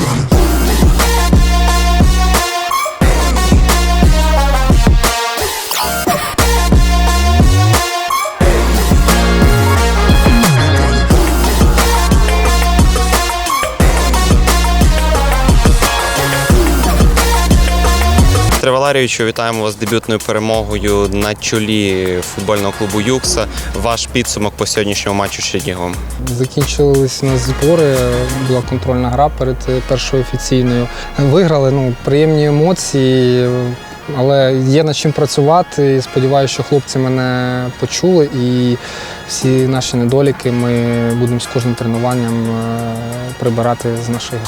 gun. Валерійовичу, вітаємо вас з дебютною перемогою на чолі футбольного клубу Юкса. Ваш підсумок по сьогоднішньому матчу з Черніговом. Закінчились у нас збори, була контрольна гра перед першою офіційною. Виграли, ну, приємні емоції, але є над чим працювати. Сподіваюся, що хлопці мене почули і всі наші недоліки ми будемо з кожним тренуванням е, прибирати з нашої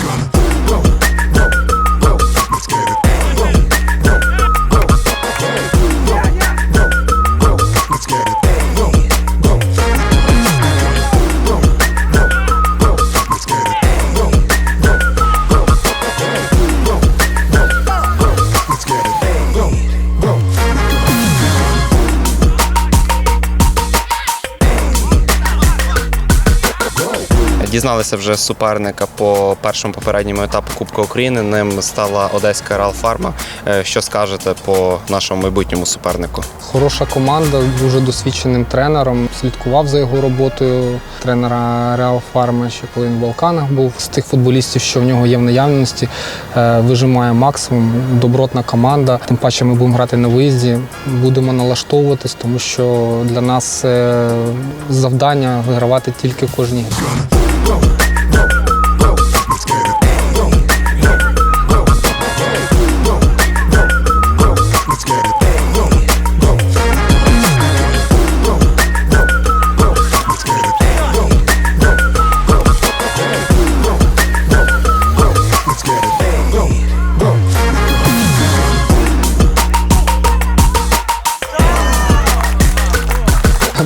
Дізналися вже суперника по першому попередньому етапу Кубка України. Ним стала Одеська Реал Фарма. Е, Що скажете по нашому майбутньому супернику? Хороша команда, дуже досвідченим тренером. Слідкував за його роботою тренера Реал Фарма, ще коли він в Балканах був. З тих футболістів, що в нього є в наявності, е, вижимає максимум. Добротна команда. Тим паче ми будемо грати на виїзді. Будемо налаштовуватись, тому що для нас е, завдання вигравати тільки в кожній broke.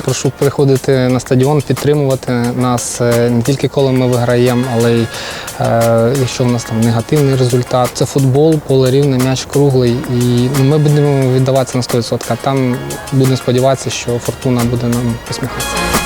Прошу приходити на стадіон, підтримувати нас е, не тільки коли ми виграємо, але й е, якщо в нас там негативний результат. Це футбол, поле рівне, м'яч круглий. І ми будемо віддаватися на 100%. Там будемо сподіватися, що фортуна буде нам посміхатися.